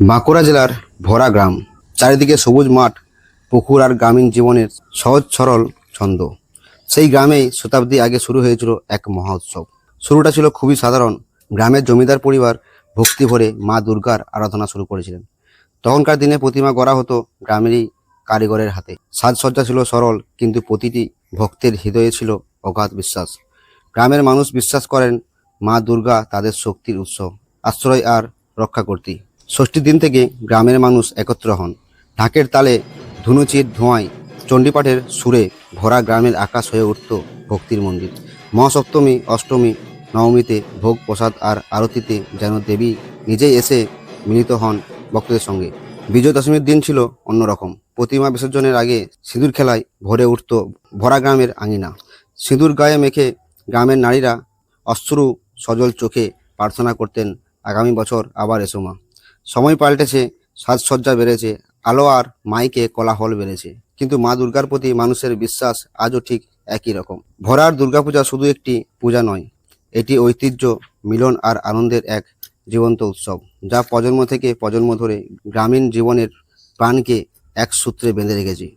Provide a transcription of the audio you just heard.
বাঁকুড়া জেলার ভরা গ্রাম, চারিদিকে সবুজ মাঠ, পুকুর আর গ্রামীণ জীবনের সহজ সরল ছন্দ। সেই গ্রামেই শতাব্দী আগে শুরু হয়েছিল এক মহা উৎসব শুরুটা ছিল খুবই সাধারণ। গ্রামের জমিদার পরিবার ভক্তি ভরে মা দুর্গার আরাধনা শুরু করেছিলেন। তখনকার দিনে প্রতিমা গড়া হতো গ্রামেরই কারিগরের হাতে। সাজসজ্জা ছিল সরল, কিন্তু প্রতিটি ভক্তের হৃদয়ে ছিল অগাধ বিশ্বাস। গ্রামের মানুষ বিশ্বাস করেন, মা দুর্গা তাদের শক্তির উৎস, আশ্রয় আর রক্ষা করতে ষষ্ঠীর দিন থেকে গ্রামের মানুষ একত্র হন। ঢাকের তালে ধুনুচির ধোঁয়ায় চণ্ডীপাঠের সুরে ভরা গ্রামের আকাশ হয়ে উঠত ভক্তির মন্দির। মহাসপ্তমী, অষ্টমী, নবমীতে ভোগ, প্রসাদ আর আরতিতে যেন দেবী নিজেই এসে মিলিত হন ভক্তদের সঙ্গে। বিজয় দশমীর দিন ছিল অন্যরকম। প্রতিমা বিসর্জনের আগে সিঁদুর খেলায় ভরে উঠত ভরা গ্রামের আঙিনা। সিঁদুর গায়ে মেখে গ্রামের নারীরা অশ্রু সজল চোখে প্রার্থনা করতেন, আগামী বছর আবার এসো মা। সময় পাল্টেছে, সাজসজ্জা বেড়েছে, আলো আর মাইকে কোলাহল বেড়েছে। কিন্তু মা দুর্গার প্রতি মানুষের বিশ্বাস আজও ঠিক একই রকম। ভরার দুর্গাপূজা শুধু একটি পূজা নয়, এটি ঐতিহ্য, মিলন আর আনন্দের এক জীবন্ত উৎসব, যা প্রজন্ম থেকে প্রজন্ম ধরে গ্রামীণ জীবনের প্রাণকে এক সূত্রে বেঁধে রেখেছে।